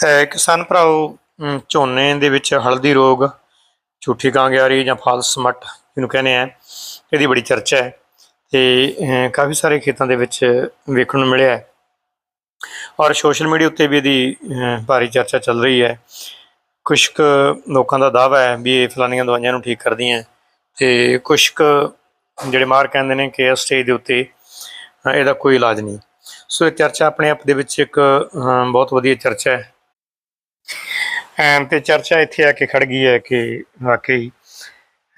ਕਿਸਾਨ ਭਰਾਓ ਝੋਨੇ ਦੇ ਵਿੱਚ ਹਲਦੀ ਰੋਗ, ਝੂਠੀ ਕਾਂਗਿਆਰੀ ਜਾਂ ਫਾਲਸ ਮਟ ਜਿਹਨੂੰ ਕਹਿੰਦੇ ਆ, ਇਹਦੀ ਬੜੀ ਚਰਚਾ ਹੈ ਤੇ ਕਾਫੀ ਸਾਰੇ ਖੇਤਾਂ ਦੇ ਵਿੱਚ ਵੇਖਣ ਨੂੰ ਮਿਲਿਆ ਹੈ। ਔਰ ਸੋਸ਼ਲ ਮੀਡੀਆ ਉੱਤੇ ਵੀ ਇਹਦੀ ਭਾਰੀ ਚਰਚਾ ਚੱਲ ਰਹੀ ਹੈ। ਕੁਝ ਕੁ ਲੋਕਾਂ ਦਾ ਦਾਅਵਾ ਹੈ ਵੀ ਇਹ ਫਲਾਨੀਆਂ ਦਵਾਈਆਂ ਨੂੰ ਠੀਕ ਕਰਦੀਆਂ ਤੇ ਕੁਝ ਕੁ ਜਿਹੜੇ ਮਾਰ ਕਹਿੰਦੇ ਨੇ ਕਿ ਇਸ ਸਟੇਜ ਦੇ ਉੱਤੇ ਇਹਦਾ ਕੋਈ ਇਲਾਜ ਨਹੀਂ। ਸੋ ਇਹ ਚਰਚਾ ਆਪਣੇ ਆਪ ਦੇ ਵਿੱਚ ਇੱਕ ਬਹੁਤ ਵਧੀਆ ਚਰਚਾ ਹੈ। ਤੇ ਚਰਚਾ ਇੱਥੇ ਆ ਕੇ ਖੜ ਗਈ ਹੈ ਕਿ ਵਾਕਈ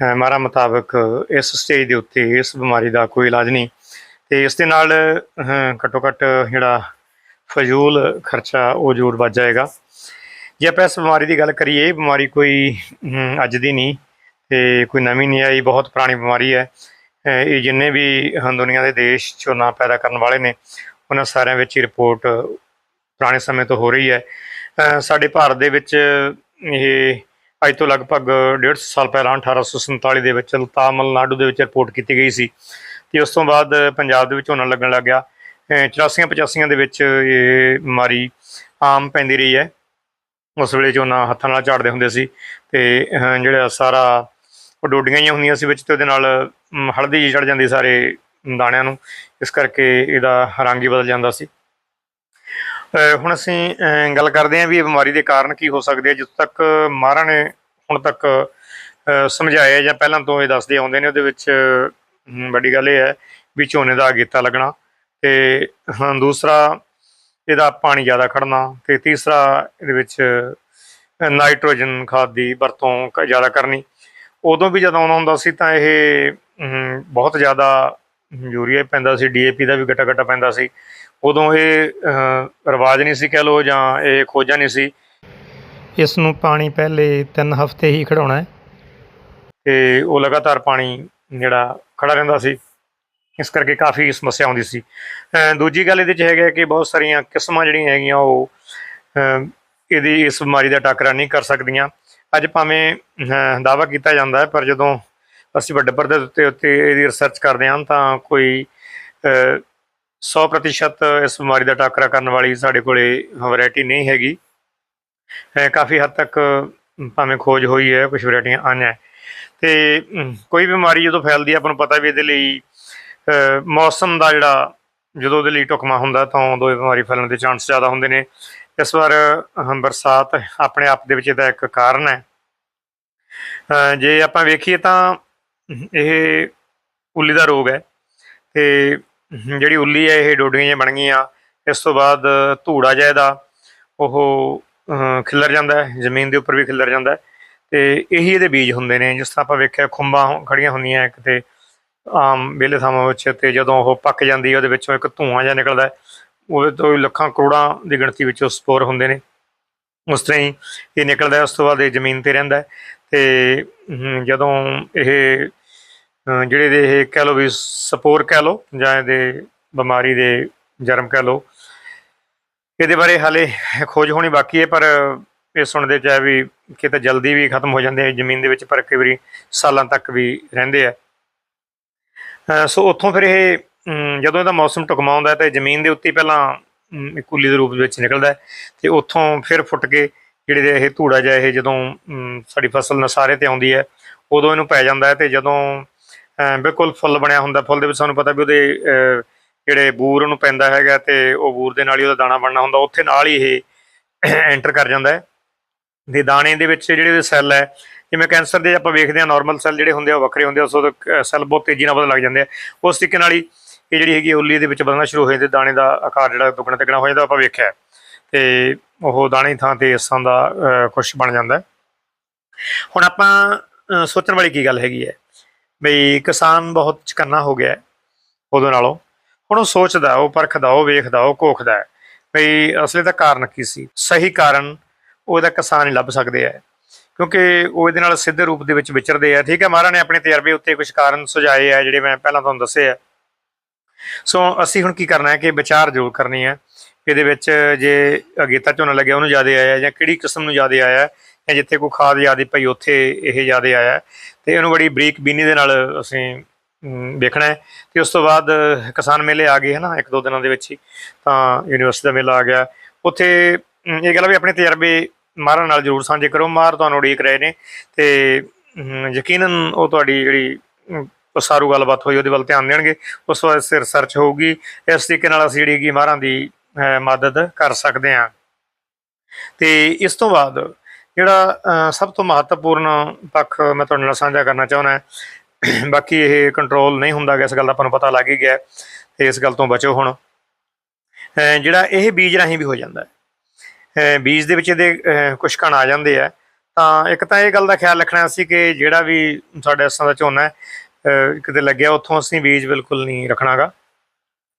ਅਮ ਮਾਰਾ ਮੁਤਾਬਕ ਇਸ ਸਟੇਜ ਦੇ ਉੱਤੇ ਇਸ ਬਿਮਾਰੀ ਦਾ ਕੋਈ ਇਲਾਜ ਨਹੀਂ ਤੇ ਇਸ ਦੇ ਨਾਲ ਘੱਟੋ ਘੱਟ ਜਿਹੜਾ ਫਜ਼ੂਲ ਖਰਚਾ ਉਹ ਜ਼ਰੂਰ ਵੱਧ ਜਾਏਗਾ। ਜੇ ਆਪਾਂ ਇਸ ਬਿਮਾਰੀ ਦੀ ਗੱਲ ਕਰੀਏ, ਇਹ ਬਿਮਾਰੀ ਕੋਈ ਅੱਜ ਦੀ ਨਹੀਂ ਤੇ ਕੋਈ ਨਵੀਂ ਨਹੀਂ ਆਈ, ਬਹੁਤ ਪੁਰਾਣੀ ਬਿਮਾਰੀ ਹੈ। ਇਹ ਜਿੰਨੇ ਵੀ ਦੁਨੀਆ ਦੇ ਦੇਸ਼ ਝੋਨਾ ਪੈਦਾ ਕਰਨ ਵਾਲੇ ਨੇ, ਉਹਨਾਂ ਸਾਰਿਆਂ ਵਿੱਚ ਹੀ ਰਿਪੋਰਟ ਪੁਰਾਣੇ ਸਮੇਂ ਤੋਂ ਹੋ ਰਹੀ ਹੈ। ਸਾਡੇ ਭਾਰਤ ਦੇ ਵਿੱਚ ਇਹ ਅੱਜ ਤੋਂ ਲਗਭਗ 150 ਸਾਲ ਪਹਿਲਾਂ 1847 ਦੇ ਵਿੱਚ ਤਾਮਿਲਨਾਡੂ ਦੇ ਵਿੱਚ ਰਿਪੋਰਟ ਕੀਤੀ ਗਈ ਸੀ ਤੇ ਉਸ ਤੋਂ ਬਾਅਦ ਪੰਜਾਬ ਦੇ ਵਿੱਚ ਝੋਨਾ ਲੱਗਣ ਲੱਗ ਗਿਆ। 84 85 ਦੇ ਵਿੱਚ ਇਹ ਬਿਮਾਰੀ ਆਮ ਪੈਂਦੀ ਰਹੀ ਹੈ। ਉਸ ਵੇਲੇ ਝੋਨਾ ਹੱਥਾਂ ਨਾਲ ਝਾੜਦੇ ਹੁੰਦੇ ਸੀ ਤੇ ਜਿਹੜਾ ਸਾਰਾ ਉਹ ਡੋਡੀਆਂ ਹੀ ਹੁੰਦੀਆਂ ਸੀ ਵਿੱਚ ਤੇ ਉਹਦੇ ਨਾਲ ਹਲਦੀ ਜਿਹੀ ਚੜ ਜਾਂਦੀ ਸਾਰੇ ਦਾਣਿਆਂ ਨੂੰ। ਇਸ ਕਰਕੇ ਇਹਦਾ ਰੰਗ ਹੀ ਬਦਲ ਜਾਂਦਾ ਸੀ। ਹੁਣ ਅਸੀਂ ਗੱਲ ਕਰਦੇ ਹਾਂ ਵੀ ਇਹ ਬਿਮਾਰੀ ਦੇ ਕਾਰਨ ਕੀ ਹੋ ਸਕਦੇ ਆ ਜਿੱਥੋਂ ਤੱਕ ਮਾਹਰਾਂ ਨੇ ਹੁਣ ਤੱਕ ਅਹ, ਸਮਝਾਇਆ ਜਾਂ ਪਹਿਲਾਂ ਤੋਂ ਇਹ ਦੱਸਦੇ ਆਉਂਦੇ ਨੇ ਉਹਦੇ ਵਿੱਚ ਵੱਡੀ ਗੱਲ ਇਹ ਹੈ ਵੀ ਝੋਨੇ ਦਾ ਅਗੇਤਾ ਲੱਗਣਾ ਤੇ ਹਾਂ ਦੂਸਰਾ ਇਹਦਾ ਪਾਣੀ ਜ਼ਿਆਦਾ ਖੜਨਾ ਤੇ ਤੀਸਰਾ ਇਹਦੇ ਵਿੱਚ ਨਾਈਟ੍ਰੋਜਨ ਖਾਦ ਦੀ ਵਰਤੋਂ ਕ- ਜ਼ਿਆਦਾ ਕਰਨੀ। ਉਦੋਂ ਵੀ ਜਦੋਂ ਆਉਣਾ ਹੁੰਦਾ ਸੀ ਤਾਂ ਇਹ ਬਹੁਤ ਜ਼ਿਆਦਾ ਯੂਰੀਆ ਪੈਂਦਾ ਸੀ ਡੀਏਪੀ ਦਾ ਵੀ ਘਟਾ ਘਟਾ ਪੈਂਦਾ ਸੀ। ਉਦੋਂ ਇਹ ਰਿਵਾਜ ਨਹੀਂ ਸੀ ਕਹਿ ਲੋ ਜਾਂ ਇਹ ਖੋਜਾਂ ਨਹੀਂ ਸੀ। ਇਸ ਨੂੰ ਪਾਣੀ ਪਹਿਲੇ 3 ਹਫ਼ਤੇ ਹੀ ਖੜਾਉਣਾ ਹੈ। ਤੇ ਉਹ ਲਗਾਤਾਰ ਪਾਣੀ ਜਿਹੜਾ ਖੜਾ ਰਹਿੰਦਾ ਸੀ। ਇਸ ਕਰਕੇ ਕਾਫੀ ਸਮੱਸਿਆ ਆਉਂਦੀ ਸੀ। ਦੂਜੀ ਗੱਲ ਇਹਦੇ ਚ ਹੈਗਾ ਕਿ ਬਹੁਤ ਸਾਰੀਆਂ ਕਿਸਮਾਂ ਜਿਹੜੀਆਂ ਹੈਗੀਆਂ ਉਹ ਇਹਦੀ ਇਸ ਬਿਮਾਰੀ ਦਾ ਟਾਕਰਾ ਨਹੀਂ ਕਰ ਸਕਦੀਆਂ। ਅੱਜ ਭਾਵੇਂ ਦਾਵਾ ਕੀਤਾ ਜਾਂਦਾ ਹੈ ਪਰ ਜਦੋਂ ਅਸੀਂ ਵੱਡੇ ਪਰਦੇ ਦੇ ਉੱਤੇ ਉੱਤੇ ਇਹਦੀ ਰਿਸਰਚ ਕਰਦੇ ਹਾਂ ਤਾਂ ਕੋਈ 100% ਇਸ ਬਿਮਾਰੀ ਦਾ ਟਾਕਰਾ ਕਰਨ ਵਾਲੀ ਸਾਡੇ ਕੋਲੇ ਵੈਰਾਈਟੀ ਨਹੀਂ ਹੈਗੀ। ਕਾਫੀ ਹੱਦ ਤੱਕ ਭਾਵੇਂ ਖੋਜ ਹੋਈ ਹੈ ਕੁਝ ਵੈਰਾਈਟੀਆਂ ਆਈਆਂ ਹੈ। ਤੇ ਕੋਈ ਬਿਮਾਰੀ ਜਦੋਂ ਫੈਲਦੀ ਹੈ, ਆਪਾਂ ਨੂੰ ਪਤਾ ਵੀ ਇਹਦੇ ਲਈ ਮੌਸਮ ਦਾ ਜਿਹੜਾ ਜਦੋਂ ਉਹਦੇ ਲਈ ਢੁਕਮਾ ਹੁੰਦਾ, ਤਾਂ ਉਦੋਂ ਇਹ ਬਿਮਾਰੀ ਫੈਲਣ ਦੇ ਚਾਂਸ ਜ਼ਿਆਦਾ ਹੁੰਦੇ ਨੇ। ਇਸ ਵਾਰ ਬਰਸਾਤ ਆਪਣੇ ਆਪ ਦੇ ਵਿੱਚ ਇਹਦਾ ਇੱਕ ਕਾਰਨ ਹੈ। ਜੇ ਆਪਾਂ ਵੇਖੀਏ ਤਾਂ ਇਹ ਉੱਲੀ ਦਾ ਰੋਗ ਹੈ। ਤੇ ਜਿਹੜੀ ਉੱਲੀ ਹੈ, ਇਹ ਡੋਡੀਆਂ ਜਿਹੀਆਂ ਬਣ ਗਈਆਂ। ਇਸ ਤੋਂ ਬਾਅਦ ਧੂੜਾ ਜਿਹਾ ਇਹਦਾ, ਉਹ ਖਿਲਰ ਜਾਂਦਾ ਹੈ, ਜ਼ਮੀਨ ਦੇ ਉੱਪਰ ਵੀ ਖਿਲਰ ਜਾਂਦਾ ਹੈ। ਤੇ ਇਹੀ ਇਹਦੇ ਬੀਜ ਹੁੰਦੇ ਨੇ, ਜਿਸ ਤਰ੍ਹਾਂ ਆਪਾਂ ਵੇਖਿਆ, ਖੁੰਬਾਂ ਖੜੀਆਂ ਹੁੰਦੀਆਂ ਕਿਤੇ ਆਮ ਵਿਹਲੇ ਥਾਵਾਂ ਵਿੱਚ, ਤੇ ਜਦੋਂ ਉਹ ਪੱਕ ਜਾਂਦੀ ਹੈ, ਉਹਦੇ ਵਿੱਚੋਂ ਇੱਕ ਧੂਆਂ ਜਿਹਾ ਨਿਕਲਦਾ ਹੈ। ਉਹਦੇ ਤੋਂ ਲੱਖਾਂ ਕਰੋੜਾਂ ਦੀ ਗਿਣਤੀ ਵਿੱਚ ਉਹ ਸਪੋਰ ਹੁੰਦੇ ਨੇ। ਉਸ ਤਰ੍ਹਾਂ ਹੀ ਇਹ ਨਿਕਲਦਾ ਹੈ, ਉਸ ਤੋਂ ਬਾਅਦ ਇਹ ਜ਼ਮੀਨ ਤੇ ਰਹਿੰਦਾ ਹੈ। ਤੇ ਜਦੋਂ ਇਹ ਜਿਹੜੇ ਦੇ ਇਹ ਕਹਿ ਲਓ ਵੀ ਸਪੋਰ ਕਹਿ ਲਓ ਜਾਂ ਇਹਦੇ ਬਿਮਾਰੀ ਦੇ ਜਰਮ ਕਹਿ ਲਓ ਇਹਦੇ ਬਾਰੇ ਹਾਲੇ ਖੋਜ ਹੋਣੀ ਬਾਕੀ ਹੈ ਪਰ ਇਹ ਸੁਣਦੇ ਚ ਹੈ ਵੀ ਕਿਤੇ ਜਲਦੀ ਵੀ ਖਤਮ ਹੋ ਜਾਂਦੇ ਆ ਜ਼ਮੀਨ ਦੇ ਵਿੱਚ ਪਰ ਕਈ ਵਾਰੀ ਸਾਲਾਂ ਤੱਕ ਵੀ ਰਹਿੰਦੇ ਆ। ਸੋ ਉੱਥੋਂ ਫਿਰ ਇਹ ਜਦੋਂ ਇਹਦਾ ਮੌਸਮ ਟੁਕਮਾਉਂਦਾ ਹੈ ਤਾਂ ਜ਼ਮੀਨ ਦੇ ਉੱਤੇ ਪਹਿਲਾਂ ਅਮ, ਕੁੱਲੀ ਦੇ ਰੂਪ ਵਿੱਚ ਨਿਕਲਦਾ ਹੈ ਤੇ ਉੱਥੋਂ ਫਿਰ ਫੁੱਟ ਕੇ ਜਿਹੜੇ ਇਹ ਧੂੜਾ ਜਿਹਾ ਇਹ ਜਦੋਂ ਸਾਡੀ ਫਸਲ ਨਸਾਰੇ ਤੇ ਆਉਂਦੀ ਹੈ ਉਦੋਂ ਇਹਨੂੰ ਪੈ ਜਾਂਦਾ ਹੈ ਤੇ ਜਦੋਂ ਬਿਲਕੁਲ ਫੁੱਲ ਬਣਿਆ ਹੁੰਦਾ, ਫੁੱਲ ਦੇ ਵਿੱਚ ਸਾਨੂੰ ਪਤਾ ਵੀ ਉਹਦੇ ਜਿਹੜੇ ਬੂਰ ਉਹਨੂੰ ਪੈਂਦਾ ਹੈਗਾ ਤੇ ਉਹ ਬੂਰ ਦੇ ਨਾਲ ਹੀ ਉਹਦਾ ਦਾਣਾ ਬਣਨਾ ਹੁੰਦਾ, ਉੱਥੇ ਨਾਲ ਹੀ ਇਹ ਐਂਟਰ ਕਰ ਜਾਂਦਾ ਹੈ। ਦੇ ਦਾਣੇ ਦੇ ਵਿੱਚ ਜਿਹੜੇ ਉਹਦੇ ਸੈੱਲ ਹੈ, ਜਿਵੇਂ ਕੈਂਸਰ ਦੇ ਆਪਾਂ ਵੇਖਦੇ ਹਾਂ ਨਾਰਮਲ ਸੈੱਲ ਜਿਹੜੇ ਹੁੰਦੇ ਆ, ਉਹ ਵੱਖਰੇ ਹੁੰਦੇ ਆ, ਉਸ ਉਹਦੇ ਸੈੱਲ ਬਹੁਤ ਤੇਜ਼ੀ ਨਾਲ ਵਧਣ ਲੱਗ ਜਾਂਦੇ ਆ। ਉਸ ਤਰੀਕੇ ਨਾਲ ਹੀ ਇਹ ਜਿਹੜੀ ਹੈਗੀ ਉੱਲੀ ਦੇ ਵਿੱਚ ਵਧਣਾ ਸ਼ੁਰੂ ਹੋ ਜਾਂਦੇ, ਦਾਣੇ ਦਾ ਆਕਾਰ ਜਿਹੜਾ ਦੁੱਗਣਾ ਤਿੱਗਣਾ ਹੋ ਜਾਂਦਾ, ਆਪਾਂ ਵੇਖਿਆ ਹੈ। ਤੇ ਉਹ ਦਾਣੇ ਥਾਂ ਤੇ ਇਸ ਤਰ੍ਹਾਂ ਦਾ ਕੁਝ ਬਣ ਜਾਂਦਾ ਹੁਣ ਆਪਾਂ ਸੋਚਣ ਵਾਲੀ ਕੀ ਗੱਲ ਹੈਗੀ ਹੈ? ਬਈ ਕਿਸਾਨ ਬਹੁਤ ਚਕੰਨਾ ਹੋ ਗਿਆ ਉਦੋਂ ਨਾਲੋਂ। ਹੁਣ ਉਹ ਸੋਚਦਾ, ਉਹ ਪਰਖਦਾ, ਉਹ ਵੇਖਦਾ, ਉਹ ਕੋਖਦਾ ਹੈ ਬਈ ਅਸਲੇ ਦਾ ਕਾਰਨ ਕੀ ਸੀ? ਸਹੀ ਕਾਰਨ ਉਹਦਾ ਕਿਸਾਨ ਹੀ ਲੱਭ ਸਕਦੇ ਆ ਕਿਉਂਕਿ ਉਹ ਇਹਦੇ ਨਾਲ ਸਿੱਧੇ ਰੂਪ ਦੇ ਵਿੱਚ ਵਿਚਰਦੇ ਆ। ਠੀਕ ਹੈ, ਮਹਾਰਾਜ ਨੇ ਆਪਣੇ ਤਜਰਬੇ ਉੱਤੇ ਕੁਝ ਕਾਰਨ ਸੁਝਾਏ ਆ, ਜਿਹੜੇ ਮੈਂ ਪਹਿਲਾਂ ਤੁਹਾਨੂੰ ਦੱਸੇ ਆ। ਸੋ ਅਸੀਂ ਹੁਣ ਕੀ ਕਰਨਾ ਹੈ ਕਿ ਵਿਚਾਰ ਜ਼ਰੂਰ ਕਰਨੀ ਹੈ ਇਹਦੇ ਵਿੱਚ ਜੇ ਅਗੇਤਾ ਝੋਨਾ ਲੱਗਿਆ, ਉਹਨੂੰ ਜ਼ਿਆਦਾ ਆਇਆ ਜਾਂ ਕਿਹੜੀ ਕਿਸਮ ਨੂੰ ਜ਼ਿਆਦਾ ਆਇਆ ਜਾਂ ਜਿੱਥੇ ਕੋਈ ਖਾਦ ਜ਼ਿਆਦਾ ਪਈ, ਉੱਥੇ ਇਹ ਜ਼ਿਆਦਾ ਆਇਆ। ਤੇ ਇਹਨੂੰ ਬੜੀ ਬਰੀਕ ਬੀਨੀ ਦੇ ਨਾਲ ਅਸੀਂ ਅਮ, ਵੇਖਣਾ ਹੈ। ਤੇ ਉਸ ਤੋਂ ਬਾਅਦ ਕਿਸਾਨ ਮੇਲੇ ਆ ਗਏ ਹਨਾ ਇੱਕ ਦੋ ਦਿਨਾਂ ਦੇ ਵਿੱਚ ਹੀ। ਤਾਂ ਯੂਨੀਵਰਸਿਟੀ ਦਾ ਮੇਲਾ ਆ ਗਿਆ। ਉੱਥੇ ਇਹ ਗੱਲ ਵੀ ਆਪਣੇ ਤਜਰਬੇ ਮਾਹਰਾਂ ਨਾਲ ਜ਼ਰੂਰ ਸਾਂਝੇ ਕਰੋ। ਮਾਹਰ ਤੁਹਾਨੂੰ ਉਡੀਕ ਰਹੇ ਨੇ ਤੇ ਅਮ, ਯਕੀਨਨ ਉਹ ਤੁਹਾਡੀ ਜਿਹੜੀ ਅਮ, ਉਸਾਰੂ ਗੱਲਬਾਤ ਹੋਈ ਉਹਦੇ ਵੱਲ ਧਿਆਨ ਦੇਣਗੇ। ਉਸ ਤੋਂ ਬਾਅਦ ਵਾਸਤੇ ਰਿਸਰਚ ਹੋਊਗੀ। ਇਸ ਤਰੀਕੇ ਨਾਲ ਅਸੀਂ ਜਿਹੜੀ ਕਿ ਮਾਹਰਾਂ ਦੀ ਮਦਦ ਕਰ ਸਕਦੇ ਹਾਂ। ਤੇ ਇਸ ਤੋਂ ਬਾਅਦ ਜਿਹੜਾ ਸਭ ਤੋਂ ਮਹੱਤਵਪੂਰਨ ਪੱਖ ਮੈਂ ਤੁਹਾਡੇ ਨਾਲ ਸਾਂਝਾ ਕਰਨਾ ਚਾਹੁੰਦਾ ਬਾਕੀ ਇਹ ਕੰਟਰੋਲ ਨਹੀਂ ਹੁੰਦਾ ਗਾ ਇਸ ਗੱਲ ਦਾ ਆਪਾਂ ਨੂੰ ਪਤਾ ਲੱਗ ਹੀ ਗਿਆ ਹੈ, ਤੇ ਇਸ ਗੱਲ ਤੋਂ ਬਚੋ ਹੁਣ। ਜਿਹੜਾ ਇਹ ਬੀਜ ਰਾਹੀਂ ਵੀ ਹੋ ਜਾਂਦਾ ਹੈ। ਬੀਜ ਦੇ ਵਿੱਚ ਇਹਦੇ ਕੁਝ ਕਣ ਆ ਜਾਂਦੇ ਆ। ਤਾਂ ਇੱਕ ਤਾਂ ਇਹ ਗੱਲ ਦਾ ਖਿਆਲ ਰੱਖਣਾ ਸੀ ਕਿ ਜਿਹੜਾ ਵੀ ਸਾਡੇ ਅਸਾਂ ਦਾ ਝੋਨਾ ਹੈ ਕਿਤੇ ਲੱਗਿਆ ਉੱਥੋਂ ਅਸੀਂ ਬੀਜ ਬਿਲਕੁਲ ਨਹੀਂ ਰੱਖਣਾਗਾ।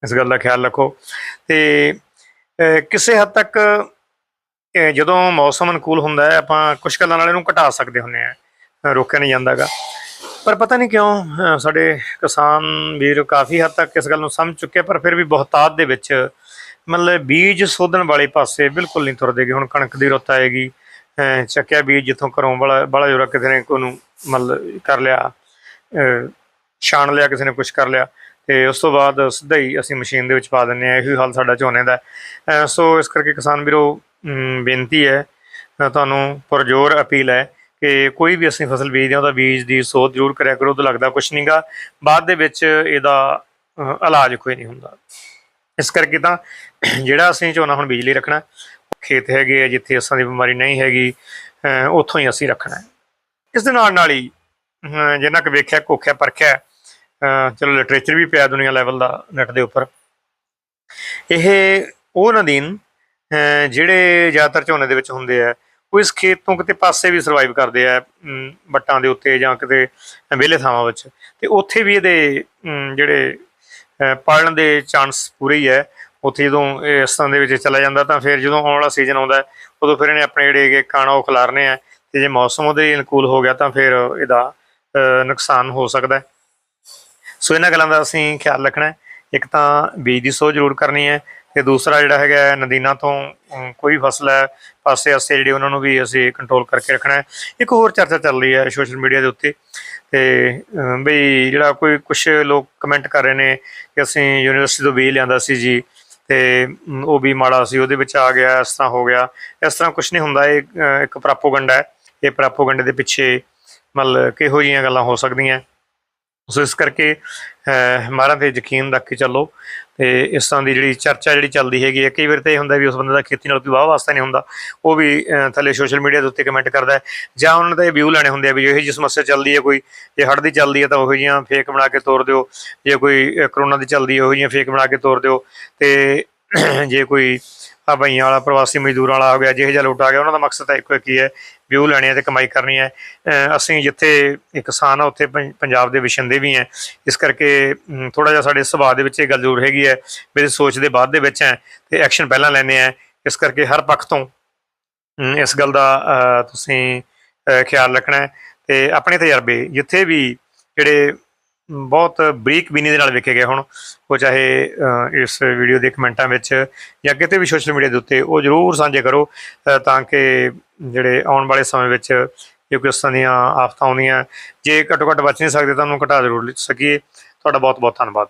ਇਸ ਗੱਲ ਦਾ ਖਿਆਲ ਰੱਖੋ। ਤੇ ਕਿਸੇ ਹੱਦ ਤੱਕ ਜਦੋਂ ਮੌਸਮ ਅਨੁਕੂਲ ਹੁੰਦਾ ਹੈ, ਆਪਾਂ ਕੁਝ ਗੱਲਾਂ ਨਾਲ ਇਹਨੂੰ ਘਟਾ ਸਕਦੇ ਹੁੰਦੇ ਆ ਰੋਕਿਆ ਨਹੀਂ ਜਾਂਦਾਗਾ। ਪਰ ਪਤਾ ਨਹੀਂ ਕਿਉਂ ਸਾਡੇ ਕਿਸਾਨ ਵੀਰ ਕਾਫੀ ਹੱਦ ਤੱਕ ਇਸ ਗੱਲ ਨੂੰ ਸਮਝ ਚੁੱਕੇ ਪਰ ਫਿਰ ਵੀ ਬਹੁਤਾਤ ਦੇ ਵਿੱਚ ਮਤਲਬ ਬੀਜ ਸੋਧਣ ਵਾਲੇ ਪਾਸੇ ਬਿਲਕੁਲ ਨਹੀਂ ਤੁਰਦੇਗੇ ਹੁਣ ਕਣਕ ਦੀ ਰੁੱਤ ਆਏਗੀ ਚੱਕਿਆ ਬੀਜ ਜਿੱਥੋਂ ਘਰੋਂ ਵਾਲਾ ਵਾਲਾ ਜੋਰਾ ਕਿਸੇ ਨੇ ਉਹਨੂੰ ਮਤਲਬ ਕਰ ਲਿਆ ਛਾਣ ਲਿਆ, ਕਿਸੇ ਨੇ ਕੁਝ ਕਰ ਲਿਆ, ਤੇ ਉਸ ਤੋਂ ਬਾਅਦ ਸਿੱਧਾ ਹੀ ਅਸੀਂ ਮਸ਼ੀਨ ਦੇ ਵਿੱਚ ਪਾ ਦਿੰਨੇ ਆ ਇਹੀ ਹਾਲ ਸਾਡਾ ਝੋਨੇ ਦਾ ਸੋ ਇਸ ਕਰਕੇ ਕਿਸਾਨ ਵੀਰੋ ਬੇਨਤੀ ਹੈ ਅਹ, ਤੁਹਾਨੂੰ ਪੁਰਜੋਰ ਅਪੀਲ ਹੈ ਕਿ ਕੋਈ ਵੀ ਅਸੀਂ ਫਸਲ ਬੀਜਦੇ ਹਾਂ ਉਹਦਾ ਬੀਜ ਦੀ ਸੋਧ ਜ਼ਰੂਰ ਕਰਿਆ ਕਰੋ ਤਾਂ ਲੱਗਦਾ ਕੁਝ ਨਹੀਂਗਾ ਬਾਅਦ ਦੇ ਵਿੱਚ ਇਹਦਾ ਇਲਾਜ ਕੋਈ ਨਹੀਂ ਹੁੰਦਾ। ਇਸ ਕਰਕੇ ਤਾਂ ਜਿਹੜਾ ਅਸੀਂ ਝੋਨਾ ਹੁਣ ਬੀਜ ਲਈ ਰੱਖਣਾ ਖੇਤ ਹੈਗੇ ਆ ਜਿੱਥੇ ਅਸਾਂ ਦੀ ਬਿਮਾਰੀ ਨਹੀਂ ਹੈਗੀ ਉੱਥੋਂ ਹੀ ਅਸੀਂ ਰੱਖਣਾ ਇਸ ਦੇ ਨਾਲ ਨਾਲ ਹੀ ਜਿੰਨਾ ਕੁ ਵੇਖਿਆ ਕੋਖਿਆ ਪਰਖਿਆ ਚਲੋ ਲਿਟਰੇਚਰ ਵੀ ਪਿਆ ਦੁਨੀਆ ਲੈਵਲ ਦਾ ਨੈਟ ਦੇ ਉੱਪਰ। ਇਹ ਉਹ ਨਦੀਨ ਜਿਹੜੇ ਜ਼ਿਆਦਾਤਰ ਝੋਨੇ ਦੇ ਵਿੱਚ ਹੁੰਦੇ ਆ ਉਹ ਇਸ ਖੇਤ ਤੋਂ ਕਿਤੇ ਪਾਸੇ ਵੀ ਸਰਵਾਈਵ ਕਰਦੇ ਆ ਅਮ, ਵੱਟਾਂ ਦੇ ਉੱਤੇ ਜਾਂ ਕਿਤੇ ਵਿਹਲੇ ਥਾਵਾਂ ਵਿੱਚ। ਤੇ ਉੱਥੇ ਵੀ ਇਹਦੇ ਜਿਹੜੇ ਅਹ, ਦੇ ਚਾਂਸ ਪੂਰੇ ਹੀ ਹੈ ਉੱਥੇ ਜਦੋਂ ਇਹ ਇਸ ਤਰ੍ਹਾਂ ਦੇ ਵਿੱਚ ਚਲਾ ਜਾਂਦਾ ਤਾਂ ਫਿਰ ਜਦੋਂ ਆਉਣ ਵਾਲਾ ਸੀਜ਼ਨ ਆਉਂਦਾ ਉਦੋਂ ਫਿਰ ਇਹਨੇ ਆਪਣੇ ਜਿਹੜੇ ਹੈਗੇ ਕਾਣਾ ਉਹ ਖਿਲਾਰਨੇ ਆ। ਤੇ ਜੇ ਮੌਸਮ ਉਹਦੇ ਅਨੁਕੂਲ ਹੋ ਗਿਆ ਤਾਂ ਫਿਰ ਇਹਦਾ ਨੁਕਸਾਨ ਹੋ ਸਕਦਾ। ਸੋ ਇਹਨਾਂ ਗੱਲਾਂ ਦਾ ਅਸੀਂ ਖਿਆਲ ਰੱਖਣਾ ਇੱਕ ਤਾਂ ਬੀਜ ਦੀ ਸੋਧ ਜ਼ਰੂਰ ਕਰਨੀ ਹੈ। ਤੇ ਦੂਸਰਾ ਜਿਹੜਾ ਹੈਗਾ ਹੈ, ਨਦੀਨਾਂ ਤੋਂ ਕੋਈ ਫਸਲ ਹੈ ਪਾਸੇ ਆਸੇ ਜਿਹੜੇ ਉਹਨਾਂ ਨੂੰ ਵੀ ਅਸੀਂ ਕੰਟਰੋਲ ਕਰਕੇ ਰੱਖਣਾ ਹੈ। ਇੱਕ ਹੋਰ ਚਰਚਾ ਚੱਲ ਰਹੀ ਹੈ ਸੋਸ਼ਲ ਮੀਡੀਆ ਦੇ ਉੱਤੇ। ਤੇ ਬਈ ਜਿਹੜਾ ਕੋਈ ਕੁਝ ਲੋਕ ਕਮੈਂਟ ਕਰ ਰਹੇ ਨੇ ਕਿ ਅਸੀਂ ਯੂਨੀਵਰਸਿਟੀ ਤੋਂ ਬੀਜ ਲਿਆਂਦਾ ਸੀ ਜੀ ਤੇ ਉਹ ਵੀ ਮਾੜਾ ਸੀ ਉਹਦੇ ਵਿੱਚ ਆ ਗਿਆ ਇਸ ਤਰ੍ਹਾਂ ਹੋ ਗਿਆ। ਇਸ ਤਰ੍ਹਾਂ ਕੁਝ ਨਹੀਂ ਹੁੰਦਾ ਇਹ ਅ, ਇੱਕ ਪ੍ਰਾਪੋਗੰਡਾ ਹੈ। ਇਹ ਪ੍ਰਾਪੋਗੰਡੇ ਦੇ ਪਿੱਛੇ ਮਤਲਬ ਕਿਹੋ ਜਿਹੀਆਂ ਗੱਲਾਂ ਹੋ ਸਕਦੀਆਂ। ਸੋ ਇਸ ਕਰਕੇ ਅਹ, ਮਾਰਾਂ ਤੇ ਯਕੀਨ ਰੱਖ ਕੇ ਚੱਲੋ। ਤੇ ਇਸ ਤਰ੍ਹਾਂ ਦੀ ਜਿਹੜੀ ਚਰਚਾ ਜਿਹੜੀ ਚੱਲਦੀ ਹੈਗੀ ਹੈ, ਕਈ ਵਾਰ ਤਾਂ ਇਹ ਹੁੰਦਾ ਵੀ ਉਸ ਬੰਦੇ ਦਾ ਖੇਤੀ ਨਾਲ ਕੋਈ ਵਾਹ ਵਾਸਤਾ ਨਹੀਂ ਹੁੰਦਾ, ਉਹ ਵੀ ਥੱਲੇ ਸੋਸ਼ਲ ਮੀਡੀਆ ਦੇ ਉੱਤੇ ਕਮੈਂਟ ਕਰਦਾ ਹੈ। ਜਾਂ ਉਹਨਾਂ ਦੇ ਵਿਊ ਲੈਣੇ ਹੁੰਦੇ ਆ ਵੀ ਇਹੋ ਜਿਹੀ ਸਮੱਸਿਆ ਚੱਲਦੀ ਹੈ ਕੋਈ, ਜੇ ਹੜ੍ਹ ਦੀ ਚੱਲਦੀ ਹੈ ਤਾਂ ਉਹੋ ਜਿਹੀਆਂ ਫੇਕ ਬਣਾ ਕੇ ਤੋਰ ਦਿਓ, ਜੇ ਕੋਈ ਕਰੋਨਾ ਦੀ ਚੱਲਦੀ ਹੈ ਉਹੋ ਜਿਹੀਆਂ ਫੇਕ ਬਣਾ ਕੇ ਤੋਰ ਦਿਓ। ਤੇ ਜੇ ਕੋਈ ਆ ਬਈਆਂ ਵਾਲਾ, ਪ੍ਰਵਾਸੀ ਮਜ਼ਦੂਰਾਂ ਵਾਲਾ ਹੋ ਗਿਆ, ਜਿਹੇ ਜਿਹਾ ਲੋਟ ਆ ਗਿਆ, ਉਹਨਾਂ ਦਾ ਮਕਸਦ ਤਾਂ ਇੱਕੋ ਇੱਕ ਹੀ ਹੈ ਵਿਊ ਲੈਣੇ ਆ ਤੇ ਕਮਾਈ ਕਰਨੀ ਹੈ। ਅਸੀਂ ਜਿੱਥੇ ਇੱਕ ਕਿਸਾਨ ਆ, ਉੱਥੇ ਪੰ- ਪੰਜਾਬ ਦੇ ਵਿਸ਼ੰਦੇ ਵੀ ਹੈ। ਇਸ ਕਰਕੇ ਥੋੜਾ ਜਿਹਾ ਸਾਡੇ ਸੁਭਾਅ ਦੇ ਵਿੱਚ ਇਹ ਗੱਲ ਜ਼ਰੂਰ ਹੈਗੀ ਹੈ ਮੇਰੇ ਸੋਚ ਦੇ ਬਾਅਦ ਦੇ ਵਿੱਚ ਹੈ ਤੇ ਐਕਸ਼ਨ ਪਹਿਲਾਂ ਲੈਣੇ ਆ ਇਸ ਕਰਕੇ ਹਰ ਪੱਖ ਤੋਂ ਇਸ ਗੱਲ ਦਾ ਤੁਸੀਂ ਖਿਆਲ ਰੱਖਣਾ ਹੈ। ਤੇ ਆਪਣੇ ਤਜਰਬੇ, ਜਿੱਥੇ ਵੀ ਜਿਹੜੇ ਬਹੁਤ ਬਰੀਕ ਬੀਨੀ ਦੇ ਨਾਲ ਵੇਖੇ ਗਏ ਹੁਣ। ਉਹ ਚਾਹੇ ਇਸ ਵੀਡੀਓ ਦੇ ਕਮੈਂਟਾਂ ਵਿੱਚ ਜਾਂ ਕਿਤੇ ਵੀ ਸੋਸ਼ਲ ਮੀਡੀਆ ਦੇ ਉੱਤੇ ਉਹ ਜ਼ਰੂਰ ਸਾਂਝੇ ਕਰੋ ਤਾਂ ਕਿ ਜਿਹੜੇ ਆਉਣ ਵਾਲੇ ਸਮੇਂ ਵਿੱਚ ਜੇ ਕੋਈ ਇਸ ਤਰ੍ਹਾਂ ਦੀਆਂ ਆਫਤਾਂ ਆਉਂਦੀਆਂ, ਜੇ ਘੱਟੋ ਘੱਟ ਬਚ ਨਹੀਂ ਸਕਦੇ ਤਾਂ ਉਹਨੂੰ ਘਟਾ ਜ਼ਰੂਰ ਸਕੀਏ। ਤੁਹਾਡਾ ਬਹੁਤ ਬਹੁਤ ਧੰਨਵਾਦ।